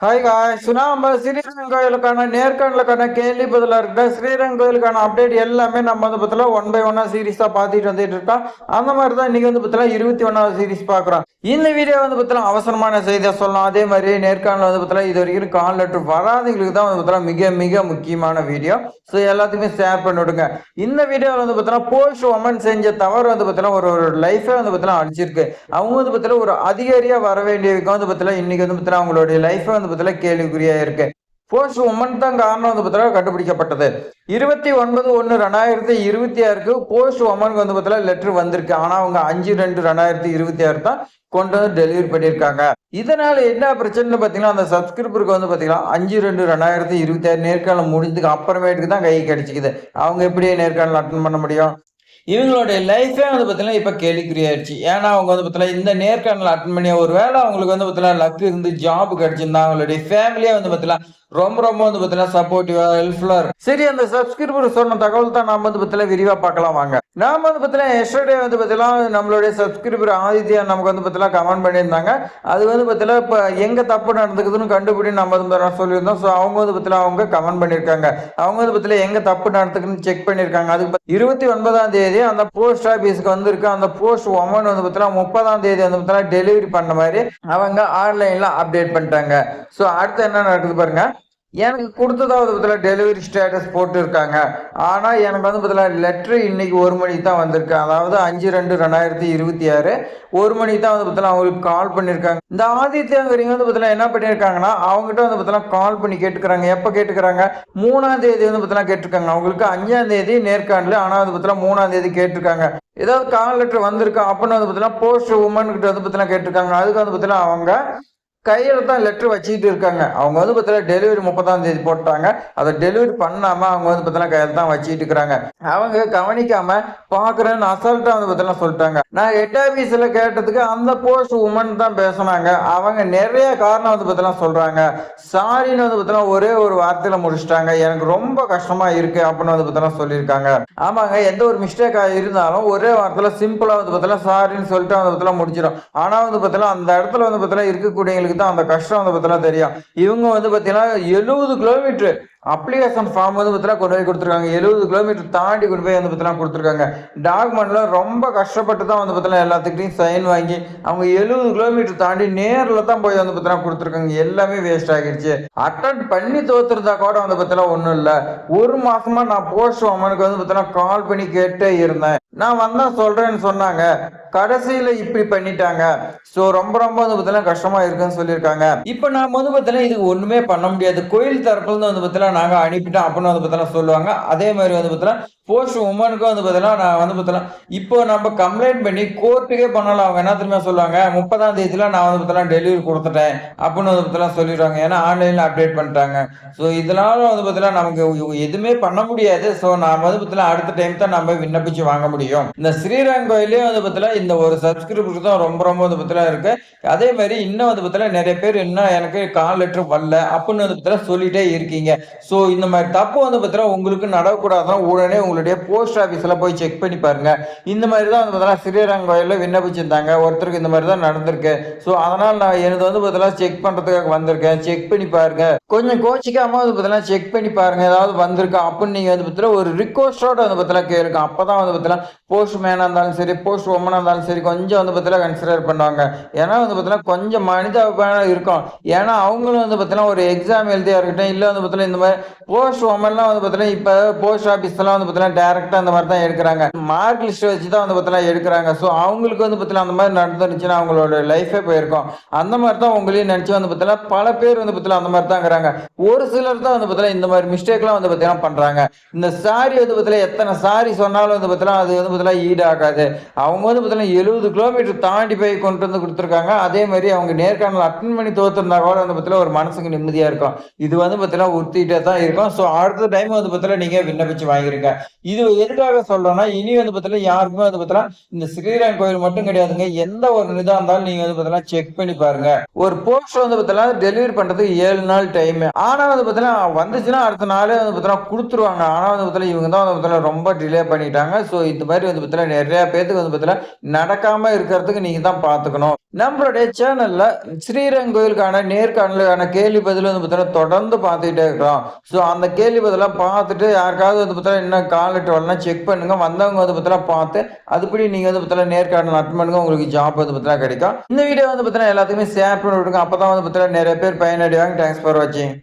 Hi hi சுனாம்ப ஸ்ரீரங்கம் கோயிலுக்கான நேர்காணலுக்கான கேள்வி பதிலாக இருக்கிற ஸ்ரீரங்கம் கோயிலுக்கான அப்டேட் எல்லாமே நம்ம வந்து பார்த்தீங்கன்னா ஒன் பை ஒன்னா சீரிஸாக பார்த்துட்டு வந்துட்டு இருக்கோம் அந்த மாதிரி தான் இன்னைக்கு வந்து பார்த்தீங்கன்னா இருபத்தி ஒன்றாவது சீரிஸ் பார்க்குறோம் இந்த வீடியோ வந்து பார்த்தீங்கன்னா அவசரமான செய்தியாக சொல்லலாம் அதே மாதிரி நேர்காணல் வந்து பார்த்தீங்கன்னா இது வரைக்கும் கால் லெட்டர் வராதவங்களுக்கு தான் வந்து பார்த்தீங்கன்னா மிக மிக முக்கியமான வீடியோ ஸோ எல்லாத்துக்குமே ஷேர் பண்ணி விடுங்க இந்த வீடியோவில் வந்து பார்த்தீங்கன்னா போஸ்ட் உமன் செஞ்ச தவறு வந்து பார்த்தீங்கன்னா ஒரு ஒரு லைஃபே வந்து பார்த்தீங்கன்னா அழிச்சிருக்கு அவங்க வந்து பார்த்தீங்கன்னா ஒரு அதிகாரியாக வர வேண்டியவங்க வந்து பார்த்தீங்கன்னா இன்னைக்கு வந்து பார்த்தீங்கன்னா அவங்களுடைய லைஃபை வந்து பார்த்தீங்கன்னா கேள்விக்குறியா இருக்கு. போஸ்ட் உமன் தான் காரணம் வந்து பார்த்தீங்கன்னா கண்டுபிடிக்கப்பட்டது. இருபத்தி ஒன்பது ஒன்று ரெண்டாயிரத்தி இருபத்தி ஆறுக்கு போஸ்ட் உமனுக்கு வந்து பார்த்தீங்கன்னா லெட்டர் வந்திருக்கு. ஆனால் அவங்க அஞ்சு ரெண்டு ரெண்டாயிரத்தி இருபத்தி ஆறு தான் கொண்டு வந்து டெலிவரி பண்ணியிருக்காங்க. இதனால என்ன பிரச்சனைன்னு பார்த்தீங்கன்னா அந்த சப்ஸ்கிரிப்பருக்கு வந்து பார்த்தீங்கன்னா அஞ்சு ரெண்டு ரெண்டாயிரத்தி இருபத்தி ஆறு நேர்காணல் முடிஞ்சதுக்கு அப்புறமேட்டுக்கு தான் கை கிடைச்சிக்குது. அவங்க எப்படி நேர்காணல் அட்டன் பண்ண முடியும்? இவங்களுடைய லைஃபே வந்து பார்த்தீங்கன்னா இப்போ கேள்விக்குறியாயிடுச்சு. ஏன்னா அவங்க வந்து பார்த்தீங்கன்னா இந்த நேர்காணல் அட்டன் பண்ணி ஒரு வேளை அவங்களுக்கு வந்து பார்த்தீங்கன்னா லக் இருந்து ஜாப் கிடைச்சிருந்தா அவங்களுடைய ஃபேமிலியே வந்து பார்த்தீங்கன்னா ரொம்ப ரொம்ப வந்து பார்த்தீங்கன்னா சப்போர்ட்டிவா ஹெல்ப்ஃபுல்லா சரி அந்த சப்ஸ்கிரிபர் சொன்ன தகவல் தான் நாம வந்து பார்த்தீங்கன்னா விரிவா பார்க்கலாம் வாங்க நாம வந்து பார்த்தீங்கன்னா எஸ்டர்டே வந்து பார்த்தீங்கன்னா நம்மளுடைய சப்ஸ்கிரிபர் ஆதித்யா நமக்கு வந்து பார்த்தீங்கன்னா கமெண்ட் பண்ணியிருந்தாங்க அது வந்து பார்த்தீங்கன்னா இப்போ எங்க தப்பு நடந்துக்குதுன்னு கண்டுபிடி நம்ம வந்து பார்த்தீங்கன்னா சொல்லியிருந்தோம் ஸோ அவங்க வந்து பார்த்தீங்கன்னா அவங்க கமெண்ட் பண்ணியிருக்காங்க அவங்க வந்து பார்த்தீங்கன்னா எங்க தப்பு நடந்துக்குன்னு செக் பண்ணியிருக்காங்க அதுக்கு இருபத்தி ஒன்பதாம் தேதி அந்த போஸ்ட் ஆஃபீஸ்க்கு வந்திருக்கு அந்த போஸ்ட் ஒமன் வந்து பார்த்தீங்கன்னா முப்பதாம் தேதி வந்து பார்த்தீங்கன்னா டெலிவரி பண்ண மாதிரி அவங்க ஆன்லைன்ல அப்டேட் பண்ணிட்டாங்க ஸோ அடுத்து என்ன நடக்குது பாருங்க எனக்கு கொடுத்ததாவது பதில் டெலிவரி ஸ்டேட்டஸ் போட்டிருக்காங்க. ஆனால் எனக்கு வந்து பதில் லெட்ரு இன்னைக்கு ஒரு மணிக்கு தான் வந்திருக்கு. அதாவது அஞ்சு ரெண்டு ரெண்டாயிரத்தி இருபத்தி ஆறு. ஒரு மணிக்கு தான் வந்து பார்த்தீங்கன்னா அவங்களுக்கு கால் பண்ணியிருக்காங்க இந்த ஆதித்யங்கிறவங்க வந்து பார்த்தீங்கன்னா என்ன பண்ணியிருக்காங்கன்னா அவங்ககிட்ட வந்து பார்த்தீங்கன்னா கால் பண்ணி கேட்டுக்கிறாங்க. எப்போ கேட்டுக்கிறாங்க? மூணாம் தேதி வந்து பார்த்தீங்கன்னா கேட்டிருக்காங்க. அவங்களுக்கு அஞ்சாம் தேதி நேர்காணல ஆனால் வந்து பார்த்தீங்கன்னா மூணாம் தேதி கேட்டிருக்காங்க. ஏதாவது கால் லெட்டர் வந்திருக்கா அப்படின்னு வந்து பார்த்தீங்கன்னா போஸ்ட் உமன் கிட்ட வந்து பார்த்தீங்கன்னா கேட்டிருக்காங்க. அதுக்கு வந்து பார்த்தீங்கன்னா அவங்க கையில் தான் லெட்ரு வச்சுக்கிட்டு இருக்காங்க அவங்க வந்து பார்த்தீங்கன்னா டெலிவரி முப்பதாம் தேதி போட்டாங்க அதை டெலிவரி பண்ணாமல் அவங்க வந்து பார்த்தீங்கன்னா கையில் தான் வச்சுக்கிட்டு இருக்கிறாங்க அவங்க கவனிக்காமல் பார்க்குறேன்னு அசால்ட்டாக வந்து பார்த்தீங்கன்னா சொல்லிட்டாங்க நான் ஹெட் ஆஃபீஸில் கேட்டதுக்கு அந்த போஸ்ட் உமன் தான் பேசுனாங்க அவங்க நிறைய காரணம் வந்து பார்த்தீங்கன்னா சொல்கிறாங்க சாரின்னு வந்து பார்த்தீங்கன்னா ஒரே ஒரு வார்த்தையில் முடிச்சிட்டாங்க எனக்கு ரொம்ப கஷ்டமாக இருக்குது அப்படின்னு வந்து பார்த்தீங்கன்னா சொல்லியிருக்காங்க ஆமாங்க எந்த ஒரு மிஸ்டேக்காக இருந்தாலும் ஒரே வார்த்தையில் சிம்பிளாக வந்து பார்த்தீங்கன்னா சாரின்னு சொல்லிட்டு வந்து பார்த்தீங்கன்னா முடிச்சிடும் ஆனால் வந்து பார்த்தீங்கன்னா அந்த இடத்துல வந்து பார்த்தீங்கன்னா இருக்கக்கூடியவங்களுக்கு தான் அந்த கஷ்டம் வந்து பார்த்தீங்கன்னா தெரியும். இவங்க வந்து பார்த்தீங்கன்னா எழுபது கிலோமீட்டர் அப்ளிகேஷன் ஃபார்ம் வந்து பார்த்தீங்கன்னா கொண்டு போய் கொடுத்துருக்காங்க. எழுபது கிலோமீட்டர் தாண்டி கொண்டு போய் வந்து பார்த்தீங்கன்னா கொடுத்துருக்காங்க. டாக்குமெண்ட்ல ரொம்ப கஷ்டப்பட்டு தான் வந்து பார்த்தீங்கன்னா எல்லாத்துக்கிட்டையும் சைன் வாங்கி அவங்க எழுபது கிலோமீட்டர் தாண்டி நேரில் தான் போய் வந்து பார்த்தீங்கன்னா கொடுத்துருக்காங்க. எல்லாமே வேஸ்ட் ஆகிடுச்சு. அட்டன் பண்ணி தோத்துருந்தா கூட வந்து பார்த்தீங்கன்னா ஒன்றும் இல்லை. ஒரு மாசமா நான் போஸ்ட் அம்மனுக்கு வந்து பார்த்தீங்கன்னா கால் பண்ணி கேட்டே இருந்தேன். நான் வந்தா சொல்றேன்னு சொன்னாங்க. கடைசியில இப்படி பண்ணிட்டாங்க. ஸோ ரொம்ப ரொம்ப வந்து பார்த்தீங்கன்னா கஷ்டமா இருக்குன்னு சொல்லியிருக்காங்க. இப்போ நான் வந்து பார்த்தீங்கன்னா இதுக்கு ஒண்ணுமே பண்ண முடியாது. கோயில் தரப்புல இருந்து வந்து பார்த்தீங்கன்னா நாங்க அனுப்பிட்டோம். அப்படின்னு வந்து பார்த்தோன்னா சொல்லுவாங்க. அதே மாதிரி வந்து பார்த்தோன்னா போஸ்ட் உமனுக்கும் வந்து பார்த்தீங்கன்னா நான் வந்து பார்த்தீங்கன்னா இப்போ நம்ம கம்ப்ளைண்ட் பண்ணி கோர்ட்டுக்கே பண்ணலாம். அவங்க என்ன தெரியுமா சொல்லுவாங்க? முப்பதாம் தேதியில நான் வந்து பார்த்தீங்கன்னா டெலிவரி கொடுத்துட்டேன் அப்படின்னு வந்து பார்த்தீங்கன்னா சொல்லிடுவாங்க. ஏன்னா ஆன்லைன்ல அப்டேட் பண்ணிட்டாங்க. ஸோ இதனால வந்து பார்த்தீங்கன்னா நமக்கு எதுவுமே பண்ண முடியாது. ஸோ நான் வந்து பார்த்தீங்கன்னா அடுத்த டைம் தான் நம்ம விண்ணப்பிச்சு வாங்க முடியும். இந்த ஸ்ரீரங்கம் கோயிலே வந்து பார்த்தீங்கன்னா இந்த ஒரு சப்ஸ்கிரிப்ஷன் தான் ரொம்ப ரொம்ப வந்து பார்த்தீங்கன்னா இருக்கு. அதே மாதிரி இன்னும் வந்து பார்த்தீங்கன்னா நிறைய பேர் இன்னும் எனக்கு கால் லெட்டர் வரல அப்படின்னு வந்து பார்த்தீங்கன்னா சொல்லிட்டே இருக்கீங்க. ஸோ இந்த மாதிரி தப்பு வந்து பார்த்தீங்கன்னா உங்களுக்கு நடக்கக்கூடாதுன்னா உடனே உங்களுக்கு உங்களுடைய போஸ்ட் ஆஃபீஸில் போய் செக் பண்ணி பாருங்க இந்த மாதிரி தான் வந்து பார்த்தீங்கன்னா ஸ்ரீரங்கம் கோயிலில் விண்ணப்பிச்சிருந்தாங்க ஒருத்தருக்கு இந்த மாதிரி தான் நடந்திருக்கு ஸோ அதனால் நான் எனக்கு வந்து பார்த்தீங்கன்னா செக் பண்ணுறதுக்காக வந்திருக்கேன் செக் பண்ணி பாருங்க கொஞ்சம் கோச்சிக்காமல் வந்து பார்த்தீங்கன்னா செக் பண்ணி பாருங்க ஏதாவது வந்திருக்கா அப்படின்னு நீங்கள் வந்து பார்த்தீங்கன்னா ஒரு ரிக்வஸ்டோட வந்து பார்த்தீங்கன்னா கேளுங்க அப்போ தான் வந்து பார்த்தீங்கன்னா போஸ்ட் மேனாக இருந்தாலும் சரி போஸ்ட் உமனாக இருந்தாலும் சரி கொஞ்சம் வந்து பார்த்தீங்கன்னா கன்சிடர் பண்ணுவாங்க ஏன்னா வந்து பார்த்தீங்கன்னா கொஞ்சம் மனித இருக்கும் ஏன்னா அவங்களும் வந்து பார்த்தீங்கன்னா ஒரு எக்ஸாம் எழுதியா இருக்கட்டும் இல்லை வந்து பார்த்தீங்கன்னா இந்த மாதிரி போஸ்ட் உமன்லாம் வந்து பார்த்தீங்கன்னா இப்போ போஸ்ட் ஆஃபீஸ்லாம் வந்து பார்த்தீங்கன்னா டேரெக்டாக அந்த மாதிரி தான் எடுக்கிறாங்க மார்க் லிஸ்ட் வச்சு தான் வந்து பார்த்தீங்கன்னா எடுக்கிறாங்க ஸோ அவங்களுக்கு வந்து பார்த்தீங்கன்னா அந்த மாதிரி நடந்துருச்சுன்னா அவங்களோட லைஃபே போயிருக்கும் அந்த மாதிரி தான் உங்களையும் நினச்சி வந்து பார்த்தீங்கன்னா பல பேர் வந்து பார்த்தீங்கன்னா அந்த மாதிரி தான் இருக்கிறாங்க ஒரு சிலர் தான் வந்து பார்த்தீங்கன்னா இந்த மாதிரி மிஸ்டேக்லாம் வந்து பார்த்தீங்கன்னா பண்ணுறாங்க இந்த சாரி வந்து பார்த்தீங்கன்னா எத்தனை சாரி சொன்னாலும் வந்து பார்த்தீங்கன்னா அது வந்து பார்த்தீங்கன்னா ஈடாகாது அவங்க வந்து பார்த்தீங்கன்னா எழுபது கிலோமீட்டர் தாண்டி போய் கொண்டு வந்து கொடுத்துருக்காங்க அதே மாதிரி அவங்க நேர்காணல் அட்டன் பண்ணி தோத்துருந்தா கூட வந்து பார்த்தீங்கன்னா ஒரு மனசுக்கு நிம்மதியாக இருக்கும் இது வந்து பார்த்தீங்கன்னா உறுத்திட்டே தான் இருக்கும் ஸோ அடுத்த டைம் வந்து பார்த்தீங்கன்னா நீங்க விண்ணப்பிச்சு வாங்கிருங்க இது எதுக்காக சொல்றோம்னா இனி வந்து பார்த்தீங்கன்னா யாருக்குமே வந்து பார்த்தீங்கன்னா இந்த ஸ்ரீரங்கம் கோயில் மட்டும் கிடையாதுங்க எந்த ஒரு இதாக இருந்தாலும் நீங்க வந்து பார்த்தீங்கன்னா செக் பண்ணி பாருங்க ஒரு போஸ்ட் வந்து பார்த்தீங்கன்னா டெலிவரி பண்றது ஏழு நாள் டைம் ஆனா வந்து பார்த்தீங்கன்னா வந்துச்சுன்னா அடுத்த நாளே வந்து பார்த்தீங்கன்னா கொடுத்துருவாங்க ஆனா வந்து பார்த்தீங்கன்னா இவங்க தான் வந்து பார்த்தீங்கன்னா ரொம்ப டிலே பண்ணிட்டாங்க ஸோ இந்த மாதிரி வந்து பார்த்தீங்கன்னா நிறைய பேத்துக்கு வந்து பார்த்தீங்கன்னா நடக்காம இருக்கிறதுக்கு நீங்க தான் பார்த்துக்கணும் நம்மளுடைய சேனல்ல ஸ்ரீரங்கம் கோயிலுக்கான நேர்காணலுக்கான கேள்வி பதில் வந்து பார்த்தீங்கன்னா தொடர்ந்து பார்த்துக்கிட்டே இருக்கிறோம் ஸோ அந்த கேள்வி பதிலாம் பார்த்துட்டு யாருக்காவது வந்து பார்த்தீங்கன்னா என்ன கால் வரலாம் செக் பண்ணுங்க. வந்தவங்க வந்து பார்த்தீங்கன்னா பார்த்து அதுபடி நீங்க வந்து பார்த்தீங்கன்னா நேர்காணல் அட்டன் பண்ணுங்க. உங்களுக்கு ஜாப் வந்து பார்த்தீங்கன்னா கிடைக்கும். இந்த வீடியோ வந்து பார்த்தீங்கன்னா எல்லாத்துக்குமே ஷேர் பண்ணி விடுங்க அப்பதான் வந்து பார்த்தீங்கன்னா நிறைய பேர் பயனடைவாங்க. தேங்க்ஸ் ஃபார் வாட்சிங்